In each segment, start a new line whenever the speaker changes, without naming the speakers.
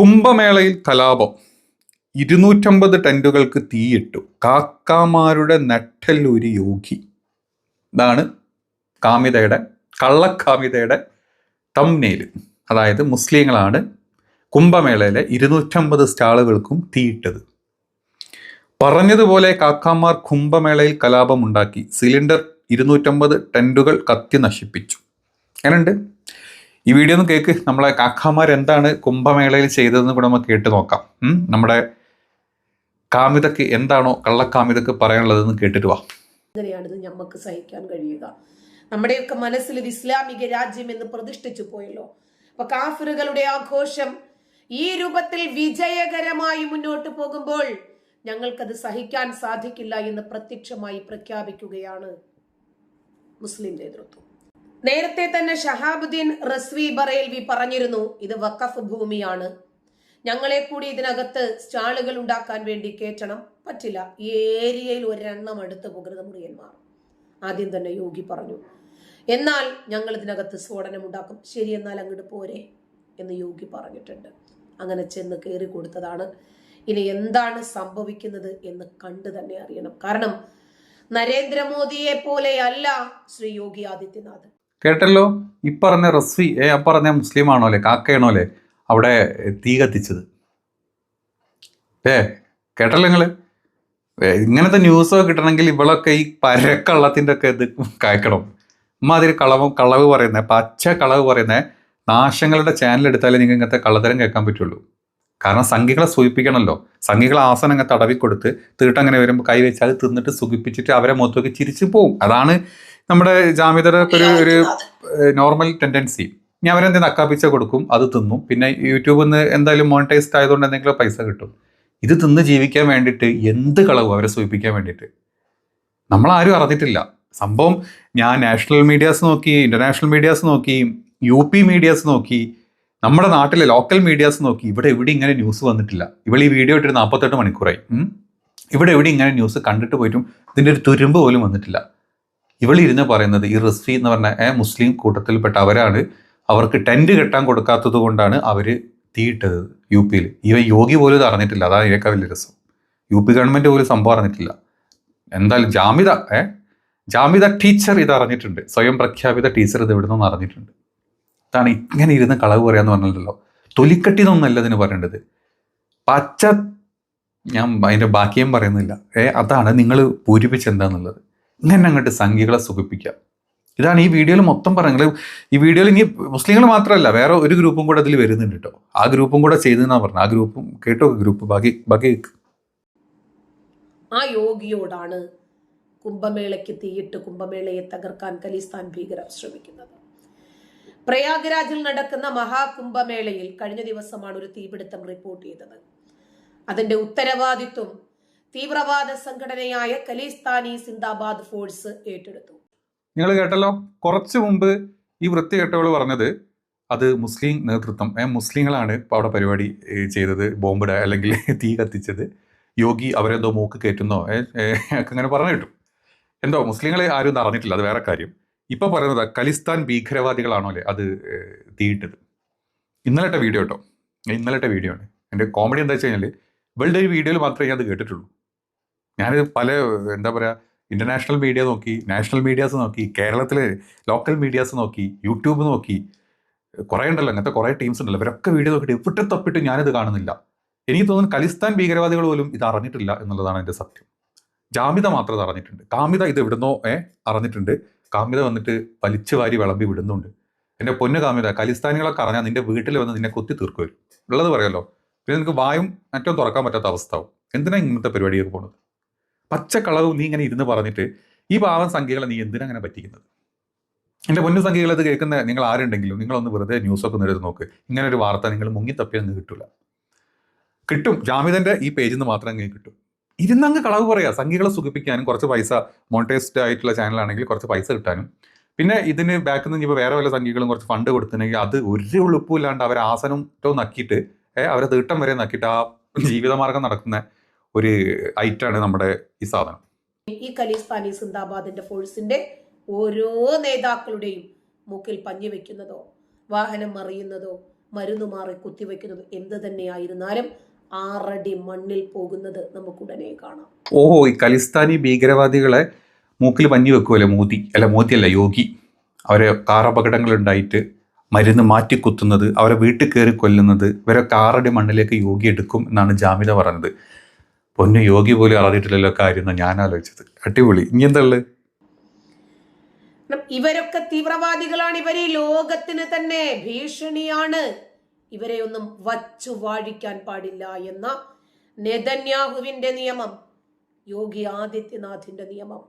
കുംഭമേളയിൽ കലാപം. ഇരുന്നൂറ്റമ്പത് ടെന്റുകൾക്ക് തീയിട്ടു. കാക്കാമാരുടെ നട്ടല്ലൊരു യോഗി. ഇതാണ് കാമിതയുടെ കള്ളക്കാമിതയുടെ തംനേൽ അതായത് മുസ്ലിങ്ങളാണ് കുംഭമേളയിലെ ഇരുന്നൂറ്റമ്പത് സ്റ്റാളുകൾക്കും തീയിട്ടത്. പറഞ്ഞതുപോലെ കാക്കാമാർ കുംഭമേളയിൽ കലാപമുണ്ടാക്കി. സിലിണ്ടർ ഇരുന്നൂറ്റമ്പത് ടെന്റുകൾ കത്തി നശിപ്പിച്ചു. എങ്ങനെയുണ്ട്? ഈ വീഡിയോ ഒന്ന് കേൾക്ക് നമ്മളെ കാക്കാമാർ എന്താണ് കുംഭമേളയിൽ ചെയ്തതെന്ന് കൂടെ നമുക്ക് കേട്ട് നോക്കാം. നമ്മുടെ കാമിതക്ക് എന്താണോ കള്ളക്കാമിതക്ക് പറയാനുള്ളതെന്ന് കേട്ടിട്ട് വാ.
അങ്ങനെയാണിത് നമുക്ക് സഹിക്കാൻ കഴിയുക? നമ്മുടെയൊക്കെ മനസ്സിൽ ഇത് ഇസ്ലാമിക രാജ്യം എന്ന് പ്രതിഷ്ഠിച്ചു പോയല്ലോ. അപ്പൊ കാഫിറുകളുടെ ആഘോഷം ഈ രൂപത്തിൽ വിജയകരമായി മുന്നോട്ട് പോകുമ്പോൾ ഞങ്ങൾക്കത് സഹിക്കാൻ സാധിക്കില്ല എന്ന് പ്രത്യക്ഷമായി പ്രഖ്യാപിക്കുകയാണ് മുസ്ലിം നേതൃത്വം. നേരത്തെ തന്നെ ഷഹാബുദ്ദീൻ റസ്വി ബറേൽവി പറഞ്ഞിരുന്നു ഇത് വക്കഫ് ഭൂമിയാണ്. ഞങ്ങളെ കൂടി ഇതിനകത്ത് സ്റ്റാളുകൾ ഉണ്ടാക്കാൻ വേണ്ടി കയറ്റണം. പറ്റില്ല ഈ ഏരിയയിൽ ഒരെണ്ണം അടുത്ത് പോകരുത് മുറിയന്മാർ. ആദ്യം തന്നെ യോഗി പറഞ്ഞു എന്നാൽ ഞങ്ങൾ ഇതിനകത്ത് സ്ഫോടനം ഉണ്ടാക്കും. ശരി എന്നാൽ അങ്ങോട്ട് പോരെ എന്ന് യോഗി പറഞ്ഞിട്ടുണ്ട്. അങ്ങനെ ചെന്ന് കയറി കൊടുത്തതാണ്. ഇനി എന്താണ് സംഭവിക്കുന്നത് എന്ന് കണ്ടു തന്നെ അറിയണം. കാരണം നരേന്ദ്രമോദിയെ പോലെയല്ല ശ്രീ യോഗി ആദിത്യനാഥ്.
കേട്ടല്ലോ? ഇപ്പറഞ്ഞ പറഞ്ഞ റസ്വി ഏ അപ്പറഞ്ഞ മുസ്ലിമാണോ അല്ലേ കാക്കയാണോ അല്ലേ അവിടെ തീ കത്തിച്ചത്. ഏ കേട്ടല്ലോ നിങ്ങൾ? ഇങ്ങനത്തെ ന്യൂസൊക്കെ കിട്ടണമെങ്കിൽ ഇവളൊക്കെ ഈ പരക്കള്ളത്തിന്റെ ഒക്കെ ഇത് കായ്ക്കണം. ഇമ്മാതിരി കളവ് കളവ് പറയുന്നത് പച്ച കളവ് പറയുന്നത് നാശങ്ങളുടെ ചാനൽ എടുത്താലേ നിങ്ങൾക്ക് ഇങ്ങനത്തെ കള്ളത്തരം കേൾക്കാൻ പറ്റുള്ളൂ. കാരണം സംഘികളെ സൂചിപ്പിക്കണമല്ലോ സംഘികളെ ആസനം അങ്ങ് തടവിക്കൊടുത്ത് തീട്ടങ്ങനെ വരുമ്പോൾ കൈ തിന്നിട്ട് സുഖിപ്പിച്ചിട്ട് അവരെ മുഖത്തൊക്കെ ചിരിച്ചു പോവും. അതാണ് നമ്മുടെ ജാമ്യതയുടെ ഒരു ഒരു നോർമൽ ടെൻഡൻസി ഞാൻ അവരെന്തെങ്കിലും അക്കാപ്പിച്ച കൊടുക്കും അത് തിന്നും. പിന്നെ യൂട്യൂബിൽ നിന്ന് എന്തായാലും മോണിറ്റൈസ്ഡ് ആയതുകൊണ്ട് എന്തെങ്കിലും പൈസ കിട്ടും. ഇത് തിന്ന് ജീവിക്കാൻ വേണ്ടിയിട്ട് എന്ത് കളവും അവരെ സൂചിപ്പിക്കാൻ വേണ്ടിയിട്ട്? നമ്മളാരും അറിഞ്ഞിട്ടില്ല. സംഭവം ഞാൻ നാഷണൽ മീഡിയാസ് നോക്കി ഇന്റർനാഷണൽ മീഡിയാസ് നോക്കി യു പി മീഡിയാസ് നോക്കി നമ്മുടെ നാട്ടിലെ ലോക്കൽ മീഡിയാസ് നോക്കി ഇവിടെ എവിടെ ഇങ്ങനെ ന്യൂസ് വന്നിട്ടില്ല. ഇവിടെ ഈ വീഡിയോ ഇട്ടിട്ട് നാൽപ്പത്തെട്ട് മണിക്കൂറായി. ഇവിടെ എവിടെ ഇങ്ങനെ ന്യൂസ് കണ്ടിട്ട് പോയിട്ടും ഇതിന്റെ ഒരു തുരുമ്പ് പോലും വന്നിട്ടില്ല. ഇവളിരുന്ന് പറയുന്നത് ഈ റിസ്ഫി എന്ന് പറഞ്ഞ മുസ്ലിം കൂട്ടത്തിൽപ്പെട്ട അവരാണ് അവർക്ക് ടെന്റ് കെട്ടാൻ കൊടുക്കാത്തത് കൊണ്ടാണ് അവർ തീയിട്ടത് യു പിയിൽ. ഇവ യോഗി പോലും ഇത് അറിഞ്ഞിട്ടില്ല. അതാണ് ഇതിനേക്കാൾ വലിയ രസം. യു പി ഗവൺമെന്റ് പോലും സംഭവം അറിഞ്ഞിട്ടില്ല. എന്തായാലും ജാമിത ഏ ജാമിത ടീച്ചർ ഇത് അറിഞ്ഞിട്ടുണ്ട്. സ്വയം പ്രഖ്യാപിത ടീച്ചർ ഇത് ഇവിടെ നിന്ന് അറിഞ്ഞിട്ടുണ്ട്. ഇതാണ് ഇങ്ങനെ ഇരുന്ന് കളവ് പറയാന്ന് പറഞ്ഞല്ലോ തൊലിക്കട്ടി എന്നൊന്നല്ല ഇതിന് പറയേണ്ടത്. പച്ച ഞാൻ അതിന്റെ ബാക്കിയും പറയുന്നില്ല. ഏ അതാണ് നിങ്ങൾ പൂരിപ്പിച്ച് എന്താന്നുള്ളത് ഇങ്ങനെ അങ്ങോട്ട് സംഖ്യകളെ സുഖിപ്പിക്കുക ഇതാണ് ഈ വീഡിയോയിൽ മൊത്തം പറയുന്നത് ഈ വീഡിയോയിൽ ഇനി മുസ്ലിങ്ങൾ മാത്രമല്ല വേറെ ഒരു ഗ്രൂപ്പും കൂടെ അതിൽ വരുന്നുണ്ട് കേട്ടോ ആ ഗ്രൂപ്പും കൂടെ ചെയ്തെന്നാ പറഞ്ഞത്. ആ ഗ്രൂപ്പും കേട്ടോ ഗ്രൂപ്പ് ബാക്കി ബാക്കി
ആ യോഗിയോടാണ് കുംഭമേളയ്ക്ക് തീയിട്ട് കുംഭമേളയെ തകർക്കാൻ ഖലിസ്ഥാൻ ഭീകരർ ശ്രമിക്കുന്നത്. പ്രയാഗ്രാജിൽ നടക്കുന്ന മഹാകുംഭമേളയിൽ കഴിഞ്ഞ ദിവസമാണ് ഒരു തീപിടുത്തം റിപ്പോർട്ട് ചെയ്തത്. അതിന്റെ ഉത്തരവാദിത്വം തീവ്രവാദ സംഘടനയായ ഖലിസ്ഥാനി സിന്ദാബാദ് ഫോഴ്സ് ഏറ്റെടുത്തു.
നിങ്ങൾ കേട്ടല്ലോ കുറച്ചു മുമ്പ് ഈ വൃത്തികെട്ടവൾ പറഞ്ഞത് അത് മുസ്ലിം നേതൃത്വം മുസ്ലിങ്ങളാണ് ഇപ്പോൾ അവിടെ പരിപാടി ചെയ്തത് ബോംബിട അല്ലെങ്കിൽ തീ കത്തിച്ചത്. യോഗി അവരെന്തോ മൂക്ക് കയറ്റുന്നോ ഇങ്ങനെ പറഞ്ഞു കിട്ടും. എന്തോ മുസ്ലിങ്ങളെ ആരും അറിഞ്ഞിട്ടില്ല അത് വേറെ കാര്യം. ഇപ്പൊ പറയുന്നത് ഖലിസ്ഥാൻ ഭീകരവാദികളാണോ അല്ലേ അത് തീയിട്ടത്. ഇന്നലത്തെ വീഡിയോ കേട്ടോ ഇന്നലത്തെ വീഡിയോ ആണ്. എന്റെ കോമഡി എന്താ വെച്ച് കഴിഞ്ഞാൽ ഇവളുടെ ഒരു വീഡിയോയിൽ മാത്രമേ ഞാൻ അത് കേട്ടിട്ടുള്ളൂ. ഞാനിത് പല എന്താ പറയുക ഇന്റർനാഷണൽ മീഡിയ നോക്കി നാഷണൽ മീഡിയാസ് നോക്കി കേരളത്തിലെ ലോക്കൽ മീഡിയാസ് നോക്കി യൂട്യൂബ് നോക്കി കുറേ ഉണ്ടല്ലോ അങ്ങനത്തെ കുറേ ടീംസ് ഉണ്ടല്ലോ ഇവരൊക്കെ വീഡിയോ നോക്കിയിട്ട് ഇവിടെ തപ്പിട്ട് ഞാനിത് കാണുന്നില്ല. എനിക്ക് തോന്നുന്നു ഖലിസ്ഥാൻ ഭീകരവാദികൾ പോലും ഇത് അറിഞ്ഞിട്ടില്ല എന്നുള്ളതാണ് എന്റെ സത്യം. ജാമിത മാത്രം ഇത് അറിഞ്ഞിട്ടുണ്ട്. കാമിത ഇത് എവിടുന്നോ ഏ അറിഞ്ഞിട്ടുണ്ട്. കാമിത വന്നിട്ട് വലിച്ചു വാരി വിളമ്പി വിടുന്നുണ്ട്. എന്റെ പൊന്നു കാമിത ഖലിസ്ഥാനികളൊക്കെ അറിഞ്ഞാൽ നിന്റെ വീട്ടിൽ വന്ന് നിന്നെ കൊത്തി തീർക്കും വരും ഉള്ളത് പറയല്ലോ. പിന്നെ നിനക്ക് വായും ഏറ്റവും തുറക്കാൻ പറ്റാത്ത അവസ്ഥ ആവും. എന്തിനാ ഇങ്ങനത്തെ പരിപാടിയൊക്കെ പോണത്? പച്ചക്കളവ് നീ ഇങ്ങനെ ഇരുന്ന് പറഞ്ഞിട്ട് ഈ പാവം സംഖ്യകളെ നീ എന്തിനാ അങ്ങനെ പറ്റിക്കുന്നത്? എന്റെ പൊന്നു സംഖ്യകൾ ഇത് കേൾക്കുന്ന നിങ്ങൾ ആരുണ്ടെങ്കിലും നിങ്ങളൊന്ന് വെറുതെ ന്യൂസൊക്കെ ഒന്ന് എടുത്ത് നോക്ക്. ഇങ്ങനെ ഒരു വാർത്ത നിങ്ങൾ മുങ്ങി തപ്പിയൊന്നും കിട്ടില്ല കിട്ടും. ജാമിതന്റെ ഈ പേജിൽ നിന്ന് മാത്രം അങ്ങനെ കിട്ടും. ഇരുന്നങ്ങ് കളവ് പറയാം. സംഖ്യകളെ സുഖിപ്പിക്കാനും കുറച്ച് പൈസ മോണിറ്റൈസ്ഡ് ആയിട്ടുള്ള ചാനലാണെങ്കിൽ കുറച്ച് പൈസ കിട്ടാനും. പിന്നെ ഇതിന് ബാക്കിൽ നിന്ന് ഇപ്പോൾ വേറെ വല്ല സംഖ്യകളും കുറച്ച് ഫണ്ട് കൊടുത്തിട്ടുണ്ടെങ്കിൽ അത് ഒരു ഉളുപ്പുമില്ലാണ്ട് അവരെ ആസനം നക്കിയിട്ട് അവരെ തീട്ടം വരെ നക്കിയിട്ട് ആ ജീവിതമാർഗം നടക്കുന്ന ഒരു ഐറ്റാണ് നമ്മുടെ ഈ സാധനം.
ഈ ഖലീസ്ഥാനി സിന്ദാബാദിന്റെ ഫോഴ്സിന്റെ ഓരോ നേതാക്കളുടെയും മൂക്കിൽ പഞ്ഞു വെക്കുന്നതോ വാഹനം മറിയുന്നതോ മരുന്ന് മാറി കുത്തിവെക്കുന്നതും എന്ത് തന്നെയായിരുന്നാലും ആറടി മണ്ണിൽ പോകുന്നത് നമുക്ക് ഉടനെ കാണാം.
ഓഹോ ഈ ഖലിസ്ഥാനി ഭീകരവാദികളെ മൂക്കിൽ പഞ്ഞി വെക്കുമല്ലേ മോദി? അല്ല മോദിയല്ല യോഗി. അവരെ കാർ അപകടങ്ങൾ ഉണ്ടായിട്ട് മരുന്ന് മാറ്റി കുത്തുന്നത് അവരെ വീട്ടിൽ കയറി കൊല്ലുന്നത് ഇവരെ കാറടി മണ്ണിലേക്ക് യോഗി എടുക്കും എന്നാണ് ജാമിത പറഞ്ഞത് പൊന്നു യോഗി പോലും അറിഞ്ഞിട്ടില്ലല്ലോ കാര്യം എന്നാണ് ഞാൻ ആലോചിച്ചത്. അടിപൊളി. ഇനി എന്താ ഉള്ളത്
ഇവരൊക്കെ തീവ്രവാദികളാണ്. ഇവർ ലോകത്തിന് തന്നെ ഭീഷണിയാണ്. ഇവരെ ഒന്നും വച്ചു വാഴിക്കാൻ പാടില്ല എന്ന നെതന്യാഹുവിന്റെ നിയമം യോഗി ആദിത്യനാഥിന്റെ നിയമം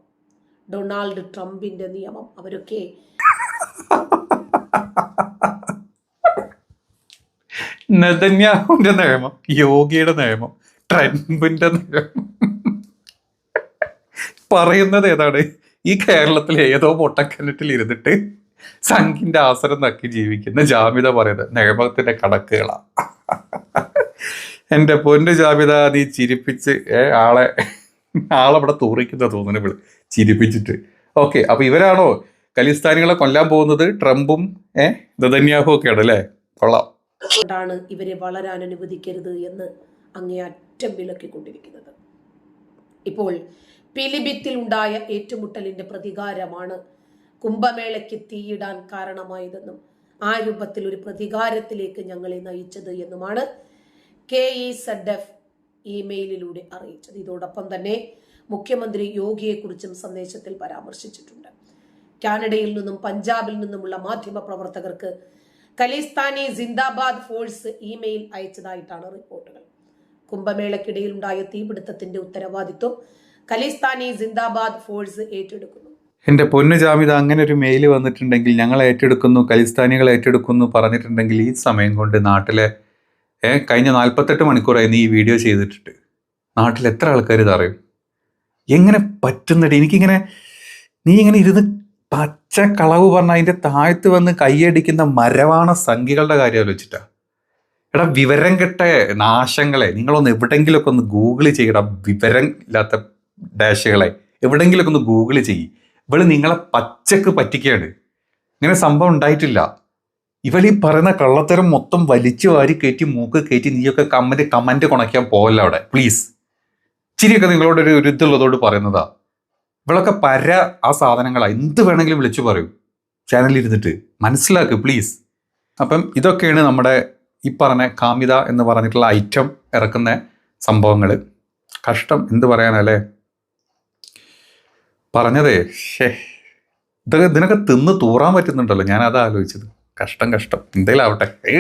ഡൊണാൾഡ് ട്രംപിന്റെ നിയമം അവരൊക്കെ
നെതന്യാഹുവിന്റെ നിയമം യോഗിയുടെ നിയമം. ട്രംപിന്റെ പറയുന്നത് ഏതാണ്? ഈ കേരളത്തിൽ ഏതോ പൊട്ടക്കിണറ്റിൽ ഇരുന്നിട്ട് സംഘിന്റെ ആസരം നക്കി ജീവിക്കുന്ന ജാമ്യത പറയുന്നത് നിയമത്തിന്റെ കണക്കുകളാ. എന്റെ പൊന്നു ജാമ്യത നീ ചിരിപ്പിച്ച് ആളെ ആളവിടെ തൂറിക്കുന്ന തോന്നുന്നു ചിരിപ്പിച്ചിട്ട്. ഓക്കെ അപ്പൊ ഇവരാണോ ഖലിസ്ഥാനികളെ കൊല്ലാൻ പോകുന്നത്? ട്രംപും ഏഹ് നെതന്യാഹു ഒക്കെയാണ് അല്ലേ? കൊള്ളാം.
ഇവരെ വളരാൻ അനുവദിക്കരുത് എന്ന് അങ്ങേയറ്റം വിലക്കിക്കൊണ്ടിരിക്കുന്നത്. ഇപ്പോൾ പിലിഭിത്തിൽ ഉണ്ടായ ഏറ്റുമുട്ടലിന്റെ പ്രതികാരമാണ് കുംഭമേളയ്ക്ക് തീയിടാൻ കാരണമായതെന്നും ആ രൂപത്തിൽ ഒരു പ്രതികാരത്തിലേക്ക് ഞങ്ങളെ നയിച്ചത് എന്നുമാണ് കെ ഇ സെഡ് എഫ് ഇമെയിലിലൂടെ അറിയിച്ചത്. ഇതോടൊപ്പം തന്നെ മുഖ്യമന്ത്രി യോഗിയെക്കുറിച്ചും സന്ദേശത്തിൽ പരാമർശിച്ചിട്ടുണ്ട്. കാനഡയിൽ നിന്നും പഞ്ചാബിൽ നിന്നുമുള്ള മാധ്യമ പ്രവർത്തകർക്ക് ഖലിസ്ഥാനി സിന്ദാബാദ് ഫോഴ്സ് ഇമെയിൽ അയച്ചതായിട്ടാണ് റിപ്പോർട്ടുകൾ. കുംഭമേളയ്ക്കിടയിൽ ഉണ്ടായ തീപിടുത്തത്തിന്റെ ഉത്തരവാദിത്വം ഖലിസ്ഥാനി സിന്ദാബാദ് ഫോഴ്സ് ഏറ്റെടുക്കുന്നു.
എന്റെ പൊന്നു ജാമിത അങ്ങനെ ഒരു മെയിൽ വന്നിട്ടുണ്ടെങ്കിൽ ഞങ്ങൾ ഏറ്റെടുക്കുന്നു ഖലിസ്ഥാനികൾ ഏറ്റെടുക്കുന്നു പറഞ്ഞിട്ടുണ്ടെങ്കിൽ ഈ സമയം കൊണ്ട് നാട്ടിലെ ഏ കഴിഞ്ഞ നാൽപ്പത്തെട്ട് മണിക്കൂറായി നീ ഈ വീഡിയോ ചെയ്തിട്ടിട്ട്. നാട്ടിൽ എത്ര ആൾക്കാർ ഇത് അറിയും? എങ്ങനെ പറ്റുന്നടി? എനിക്കിങ്ങനെ നീ ഇങ്ങനെ ഇരുന്ന് പച്ച കളവ് പറഞ്ഞ അതിന്റെ താഴത്ത് വന്ന് കൈയടിക്കുന്ന മരവാണ സംഖ്യകളുടെ കാര്യം ആലോചിച്ചിട്ടാ. എടാ വിവരം കെട്ട നാശങ്ങളെ. നിങ്ങളൊന്ന് എവിടെങ്കിലുമൊക്കെ ഒന്ന് ഗൂഗിൾ ചെയ്യടാ വിവരം ഇല്ലാത്ത ഡാഷുകളെ. എവിടെങ്കിലുമൊക്കെ ഒന്ന് ഗൂഗിൾ ചെയ്യ്. ഇവൾ നിങ്ങളെ പച്ചക്ക് പറ്റിക്കുകയാണ് ഇങ്ങനെ സംഭവം ഉണ്ടായിട്ടില്ല. ഇവൾ ഈ പറയുന്ന കള്ളത്തരം മൊത്തം വലിച്ചു വാരി കയറ്റി മൂക്ക് കയറ്റി നീയൊക്കെ കമന്റ് കമന്റ് കുണയ്ക്കാൻ പോകല്ല അവിടെ? പ്ലീസ് ചിരിയൊക്കെ നിങ്ങളോട് ഒരു ഒരിതുള്ളതോട് പറയുന്നതാ. ഇവളൊക്കെ പര ആ സാധനങ്ങളാ. എന്ത് വേണമെങ്കിലും വിളിച്ചു പറയൂ. ചാനലിൽ ഇരുന്നിട്ട്. മനസ്സിലാക്ക് പ്ലീസ് അപ്പം ഇതൊക്കെയാണ് നമ്മുടെ ഈ പറഞ്ഞ കാമിത എന്ന് പറഞ്ഞിട്ടുള്ള ഐറ്റം ഇറക്കുന്ന സംഭവങ്ങൾ കഷ്ടം എന്ത് പറയാനല്ലേ? പറഞ്ഞതേ ഷേ ഇതൊക്കെ ഇതിനൊക്കെ തിന്ന് തൂറാൻ പറ്റുന്നുണ്ടല്ലോ. ഞാൻ ആലോചിച്ചത് കഷ്ടം കഷ്ടം. എന്തെങ്കിലും ആവട്ടെ ഏ